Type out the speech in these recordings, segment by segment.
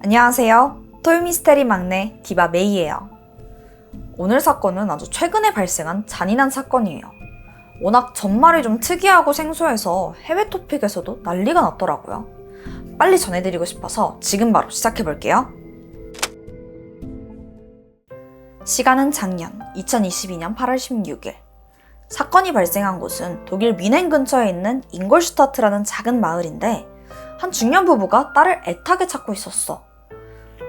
안녕하세요. 토요미스테리 막내 디바 메이예요. 오늘 사건은 아주 최근에 발생한 잔인한 사건이에요. 워낙 전말이 좀 특이하고 생소해서 해외 토픽에서도 난리가 났더라고요. 빨리 전해드리고 싶어서 지금 바로 시작해볼게요. 시간은 작년 2022년 8월 16일. 사건이 발생한 곳은 독일 미넨 근처에 있는 잉골슈타트라는 작은 마을인데 한 중년 부부가 딸을 애타게 찾고 있었어.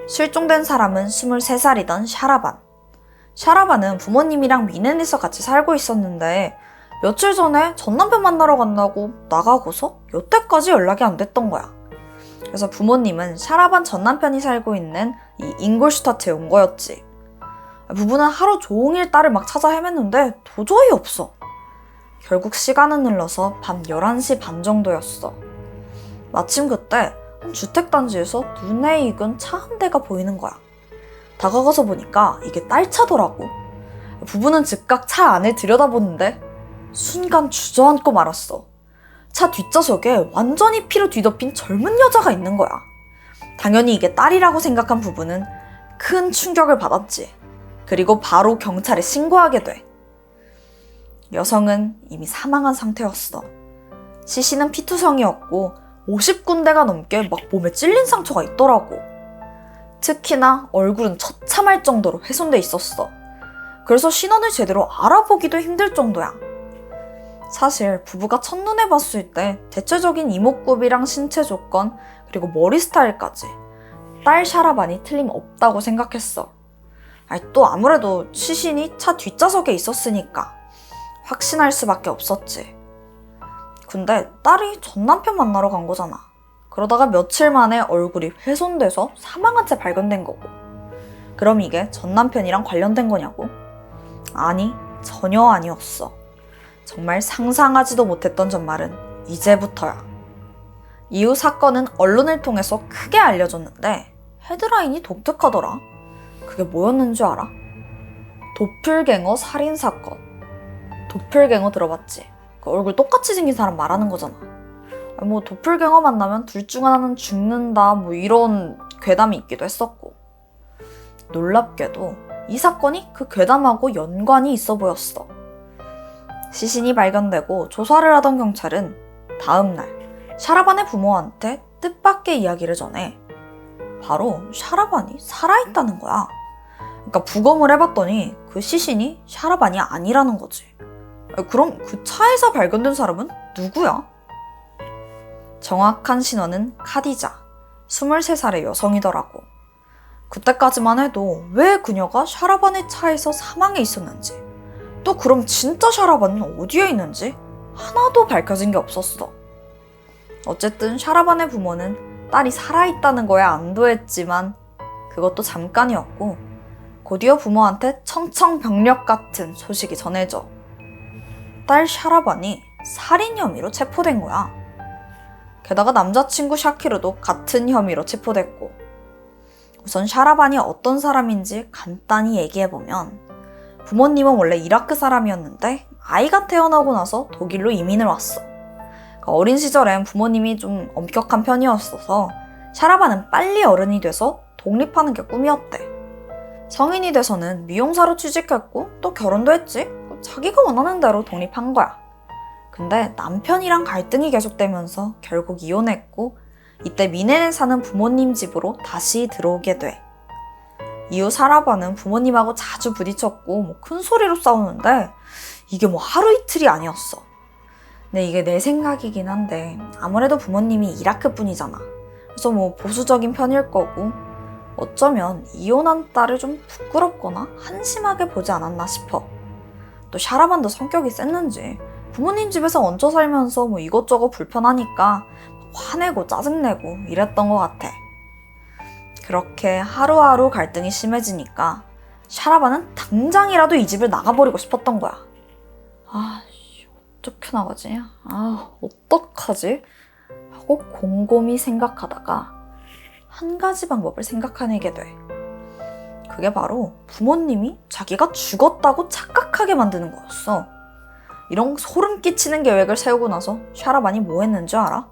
실종된 사람은 23살이던 샤라반. 샤라반은 부모님이랑 미넨에서 같이 살고 있었는데 며칠 전에 전 남편 만나러 간다고 나가고서 여태까지 연락이 안 됐던 거야. 그래서 부모님은 샤라반 전 남편이 살고 있는 이 잉골슈타트에 온 거였지. 부부는 하루 종일 딸을 막 찾아 헤맸는데 도저히 없어. 결국 시간은 흘러서 밤 11시 반 정도였어. 마침 그때 한 주택단지에서 눈에 익은 차 한 대가 보이는 거야. 다가가서 보니까 이게 딸 차더라고. 부부는 즉각 차 안을 들여다보는데 순간 주저앉고 말았어. 차 뒷좌석에 완전히 피로 뒤덮인 젊은 여자가 있는 거야. 당연히 이게 딸이라고 생각한 부부는 큰 충격을 받았지. 그리고 바로 경찰에 신고하게 돼. 여성은 이미 사망한 상태였어. 시신은 피투성이었고 50군데가 넘게 막 몸에 찔린 상처가 있더라고. 특히나 얼굴은 처참할 정도로 훼손돼 있었어. 그래서 신원을 제대로 알아보기도 힘들 정도야. 사실 부부가 첫눈에 봤을 때 대체적인 이목구비랑 신체 조건 그리고 머리 스타일까지 딸 샤라반이 틀림없다고 생각했어. 아니, 또 아무래도 시신이 차 뒷좌석에 있었으니까 확신할 수밖에 없었지. 근데 딸이 전 남편 만나러 간 거잖아. 그러다가 며칠 만에 얼굴이 훼손돼서 사망한 채 발견된 거고. 그럼 이게 전 남편이랑 관련된 거냐고? 아니, 전혀 아니었어. 정말 상상하지도 못했던 전말은 이제부터야. 이후 사건은 언론을 통해서 크게 알려졌는데 헤드라인이 독특하더라. 그게 뭐였는 줄 알아? 도플갱어 살인 사건. 도플갱어 들어봤지? 그 얼굴 똑같이 생긴 사람 말하는 거잖아. 아, 뭐 도플갱어 만나면 둘 중 하나는 죽는다 뭐 이런 괴담이 있기도 했었고. 놀랍게도 이 사건이 그 괴담하고 연관이 있어 보였어. 시신이 발견되고 조사를 하던 경찰은 다음날 샤라반의 부모한테 뜻밖의 이야기를 전해 바로 샤라반이 살아있다는 거야. 그러니까 부검을 해봤더니 그 시신이 샤라반이 아니라는 거지. 그럼 그 차에서 발견된 사람은 누구야? 정확한 신원은 카디자, 23살의 여성이더라고. 그때까지만 해도 왜 그녀가 샤라반의 차에서 사망해 있었는지, 또 그럼 진짜 샤라반은 어디에 있는지 하나도 밝혀진 게 없었어. 어쨌든 샤라반의 부모는 딸이 살아있다는 거에 안도했지만 그것도 잠깐이었고, 곧이어 부모한테 청청병력 같은 소식이 전해져 딸 샤라반이 살인 혐의로 체포된 거야. 게다가 남자친구 샤키르도 같은 혐의로 체포됐고. 우선 샤라반이 어떤 사람인지 간단히 얘기해보면 부모님은 원래 이라크 사람이었는데 아이가 태어나고 나서 독일로 이민을 왔어. 그러니까 어린 시절엔 부모님이 좀 엄격한 편이었어서 샤라반은 빨리 어른이 돼서 독립하는 게 꿈이었대. 성인이 돼서는 미용사로 취직했고 또 결혼도 했지. 자기가 원하는 대로 독립한 거야. 근데 남편이랑 갈등이 계속되면서 결국 이혼했고 이때 미네에 사는 부모님 집으로 다시 들어오게 돼. 이후 사라바는 부모님하고 자주 부딪혔고 뭐 큰 소리로 싸우는데 이게 뭐 하루 이틀이 아니었어. 근데 이게 내 생각이긴 한데 아무래도 부모님이 이라크 분이잖아. 그래서 뭐 보수적인 편일 거고 어쩌면 이혼한 딸을 좀 부끄럽거나 한심하게 보지 않았나 싶어. 또 샤라반도 성격이 셌는지 부모님 집에서 얹혀 살면서 뭐 이것저것 불편하니까 화내고 짜증내고 이랬던 것 같아. 그렇게 하루하루 갈등이 심해지니까 샤라반은 당장이라도 이 집을 나가버리고 싶었던 거야. 아, 어떻게 나가지? 아, 어떡하지? 하고 곰곰이 생각하다가 한 가지 방법을 생각해내게 돼. 그게 바로 부모님이 자기가 죽었다고 착각하게 만드는 거였어. 이런 소름 끼치는 계획을 세우고 나서 샤라반이 뭐 했는지 알아?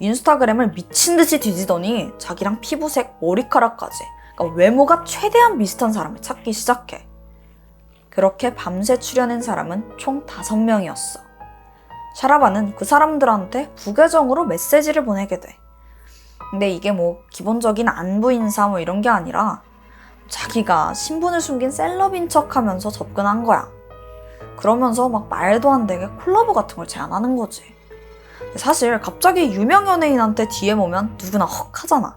인스타그램을 미친 듯이 뒤지더니 자기랑 피부색, 머리카락까지 그러니까 외모가 최대한 비슷한 사람을 찾기 시작해. 그렇게 밤새 출연한 사람은 총 5명이었어. 샤라바는 그 사람들한테 부계정으로 메시지를 보내게 돼. 근데 이게 뭐 기본적인 안부 인사 뭐 이런 게 아니라 자기가 신분을 숨긴 셀럽인 척 하면서 접근한 거야. 그러면서 막 말도 안 되게 콜라보 같은 걸 제안하는 거지. 사실 갑자기 유명 연예인한테 DM 오면 누구나 헉 하잖아.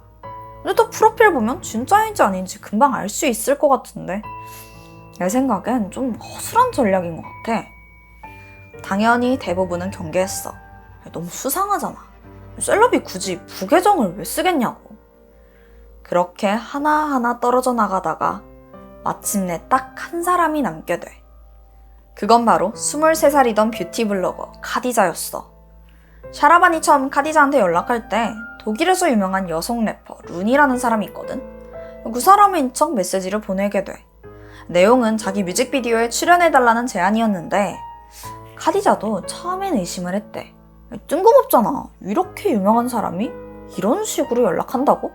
근데 또 프로필 보면 진짜인지 아닌지 금방 알 수 있을 것 같은데. 내 생각엔 좀 허술한 전략인 것 같아. 당연히 대부분은 경계했어. 너무 수상하잖아. 셀럽이 굳이 부계정을 왜 쓰겠냐고. 그렇게 하나하나 떨어져 나가다가 마침내 딱 한 사람이 남게 돼. 그건 바로 23살이던 뷰티 블로거 카디자였어. 샤라반이 처음 카디자한테 연락할 때 독일에서 유명한 여성 래퍼 룬이라는 사람이 있거든. 그 사람인 척 메시지를 보내게 돼. 내용은 자기 뮤직비디오에 출연해달라는 제안이었는데 카디자도 처음엔 의심을 했대. 뜬금없잖아. 이렇게 유명한 사람이 이런 식으로 연락한다고?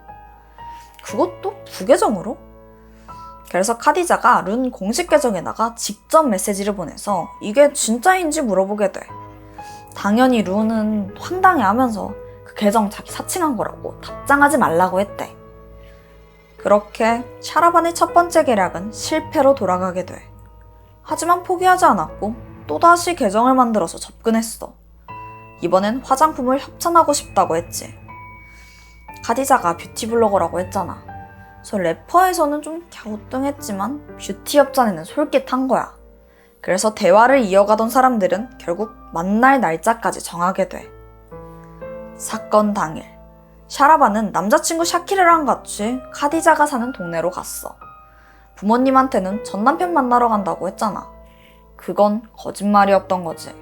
그것도 부계정으로? 그래서 카디자가 룬 공식 계정에다가 직접 메시지를 보내서 이게 진짜인지 물어보게 돼. 당연히 룬은 황당해 하면서 그 계정 자기 사칭한 거라고 답장하지 말라고 했대. 그렇게 샤라반의 첫 번째 계략은 실패로 돌아가게 돼. 하지만 포기하지 않았고 또다시 계정을 만들어서 접근했어. 이번엔 화장품을 협찬하고 싶다고 했지. 카디자가 뷰티 블로거라고 했잖아. 그래서 래퍼에서는 좀 갸우뚱했지만 뷰티 협찬에는 솔깃한 거야. 그래서 대화를 이어가던 사람들은 결국 만날 날짜까지 정하게 돼. 사건 당일, 샤라바는 남자친구 샤키르랑 같이 카디자가 사는 동네로 갔어. 부모님한테는 전 남편 만나러 간다고 했잖아. 그건 거짓말이었던 거지.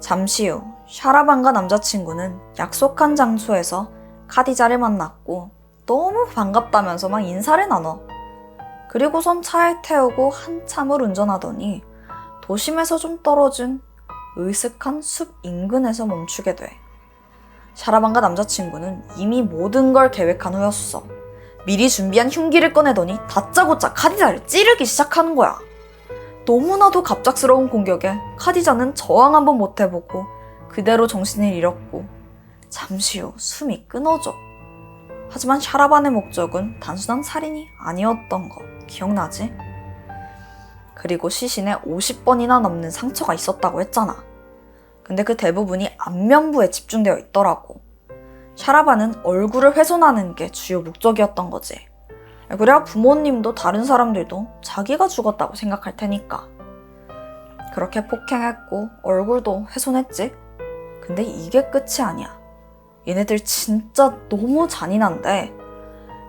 잠시 후 샤라반과 남자친구는 약속한 장소에서 카디자를 만났고 너무 반갑다면서 막 인사를 나눠. 그리고선 차에 태우고 한참을 운전하더니 도심에서 좀 떨어진 으슥한 숲 인근에서 멈추게 돼. 샤라반과 남자친구는 이미 모든 걸 계획한 후였어. 미리 준비한 흉기를 꺼내더니 다짜고짜 카디자를 찌르기 시작하는 거야. 너무나도 갑작스러운 공격에 카디자는 저항 한번 못 해보고 그대로 정신을 잃었고 잠시 후 숨이 끊어져. 하지만 샤라반의 목적은 단순한 살인이 아니었던 거 기억나지? 그리고 시신에 50번이나 넘는 상처가 있었다고 했잖아. 근데 그 대부분이 안면부에 집중되어 있더라고. 샤라반은 얼굴을 훼손하는 게 주요 목적이었던 거지. 그래야 부모님도 다른 사람들도 자기가 죽었다고 생각할 테니까. 그렇게 폭행했고 얼굴도 훼손했지. 근데 이게 끝이 아니야. 얘네들 진짜 너무 잔인한데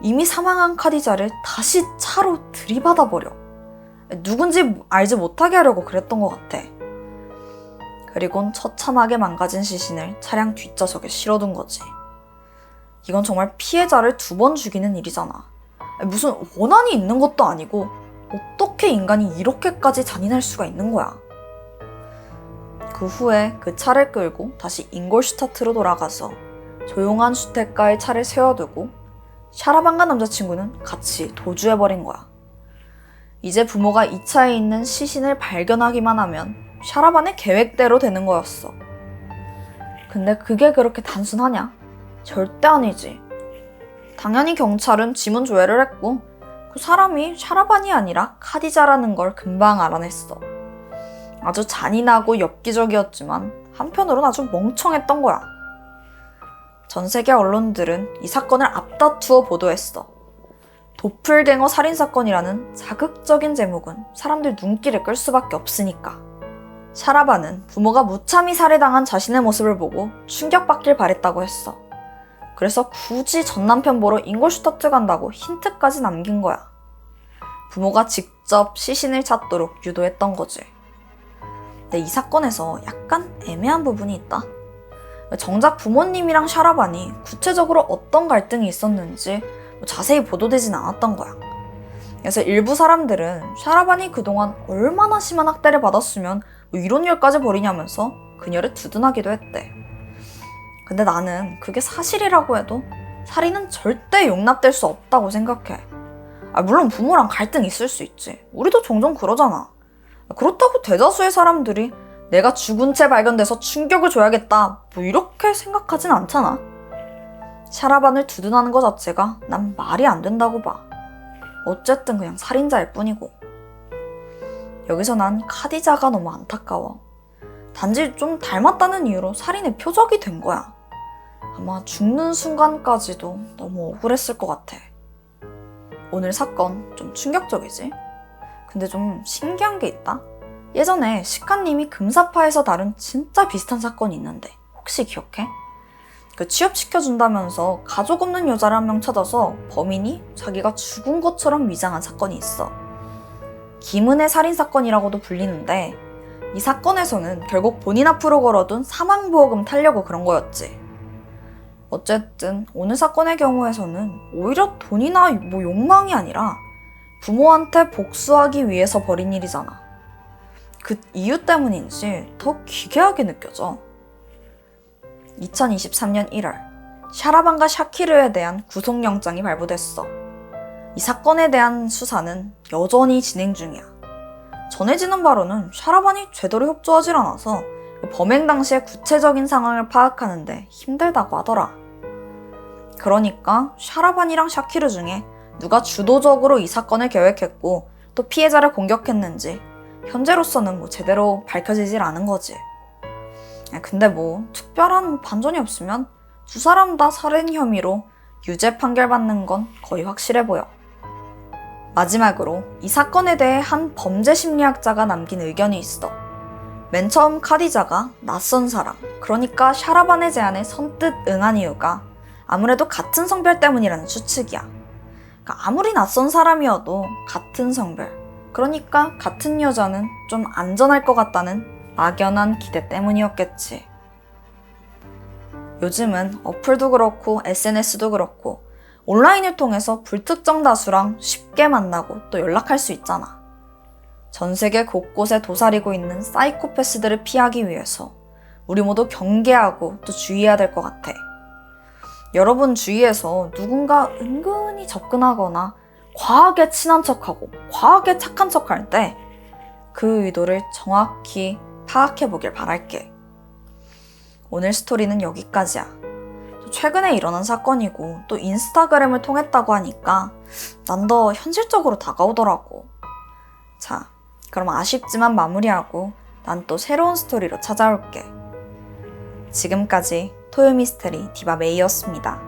이미 사망한 카디자를 다시 차로 들이받아 버려. 누군지 알지 못하게 하려고 그랬던 것 같아. 그리곤 처참하게 망가진 시신을 차량 뒷좌석에 실어둔 거지. 이건 정말 피해자를 두 번 죽이는 일이잖아. 무슨 원한이 있는 것도 아니고 어떻게 인간이 이렇게까지 잔인할 수가 있는 거야. 그 후에 그 차를 끌고 다시 잉골슈타트로 돌아가서 조용한 주택가에 차를 세워두고 샤라반과 남자친구는 같이 도주해버린 거야. 이제 부모가 이 차에 있는 시신을 발견하기만 하면 샤라반의 계획대로 되는 거였어. 근데 그게 그렇게 단순하냐? 절대 아니지. 당연히 경찰은 지문 조회를 했고 그 사람이 샤라반이 아니라 카디자라는 걸 금방 알아냈어. 아주 잔인하고 엽기적이었지만 한편으로는 아주 멍청했던 거야. 전 세계 언론들은 이 사건을 앞다투어 보도했어. 도플갱어 살인사건이라는 자극적인 제목은 사람들 눈길을 끌 수밖에 없으니까. 샤라바는 부모가 무참히 살해당한 자신의 모습을 보고 충격받길 바랬다고 했어. 그래서 굳이 전 남편 보러 잉골슈타트 간다고 힌트까지 남긴 거야. 부모가 직접 시신을 찾도록 유도했던 거지. 근데 이 사건에서 약간 애매한 부분이 있다. 정작 부모님이랑 샤라반이 구체적으로 어떤 갈등이 있었는지 뭐 자세히 보도되진 않았던 거야. 그래서 일부 사람들은 샤라반이 그동안 얼마나 심한 학대를 받았으면 뭐 이런 일까지 벌이냐면서 그녀를 두둔하기도 했대. 근데 나는 그게 사실이라고 해도 살인은 절대 용납될 수 없다고 생각해. 아, 물론 부모랑 갈등 있을 수 있지. 우리도 종종 그러잖아. 그렇다고 대다수의 사람들이 내가 죽은 채 발견돼서 충격을 줘야겠다. 뭐 이렇게 생각하진 않잖아. 샤라반을 두둔하는 것 자체가 난 말이 안 된다고 봐. 어쨌든 그냥 살인자일 뿐이고. 여기서 난 카디자가 너무 안타까워. 단지 좀 닮았다는 이유로 살인의 표적이 된 거야. 아마 죽는 순간까지도 너무 억울했을 것 같아. 오늘 사건 좀 충격적이지? 근데 좀 신기한 게 있다? 예전에 시카님이 금사파에서 다룬 진짜 비슷한 사건이 있는데 혹시 기억해? 그 취업시켜준다면서 가족 없는 여자를 한 명 찾아서 범인이 자기가 죽은 것처럼 위장한 사건이 있어. 김은혜 살인사건이라고도 불리는데 이 사건에서는 결국 본인 앞으로 걸어둔 사망보험금 타려고 그런 거였지. 어쨌든 오늘 사건의 경우에서는 오히려 돈이나 뭐 욕망이 아니라 부모한테 복수하기 위해서 벌인 일이잖아. 그 이유 때문인지 더 기괴하게 느껴져. 2023년 1월, 샤라반과 샤키르에 대한 구속영장이 발부됐어. 이 사건에 대한 수사는 여전히 진행 중이야. 전해지는 바로는 샤라반이 제대로 협조하지 않아서 범행 당시의 구체적인 상황을 파악하는데 힘들다고 하더라. 그러니까 샤라반이랑 샤키르 중에 누가 주도적으로 이 사건을 계획했고 또 피해자를 공격했는지 현재로서는 뭐 제대로 밝혀지질 않은 거지. 야, 근데 뭐 특별한 반전이 없으면 두 사람 다 살인 혐의로 유죄 판결 받는 건 거의 확실해 보여. 마지막으로 이 사건에 대해 한 범죄 심리학자가 남긴 의견이 있어. 맨 처음 카디자가 낯선 사람, 그러니까 샤라반의 제안에 선뜻 응한 이유가 아무래도 같은 성별 때문이라는 추측이야. 그러니까 아무리 낯선 사람이어도 같은 성별, 그러니까 같은 여자는 좀 안전할 것 같다는 막연한 기대 때문이었겠지. 요즘은 어플도 그렇고 SNS도 그렇고 온라인을 통해서 불특정 다수랑 쉽게 만나고 또 연락할 수 있잖아. 전 세계 곳곳에 도사리고 있는 사이코패스들을 피하기 위해서 우리 모두 경계하고 또 주의해야 될 것 같아. 여러분 주위에서 누군가 은근히 접근하거나 과하게 친한 척하고 과하게 착한 척할 때 그 의도를 정확히 파악해 보길 바랄게. 오늘 스토리는 여기까지야. 최근에 일어난 사건이고 또 인스타그램을 통했다고 하니까 난 더 현실적으로 다가오더라고. 자, 그럼 아쉽지만 마무리하고 난 또 새로운 스토리로 찾아올게. 지금까지 토요미스테리 디바 메이였습니다.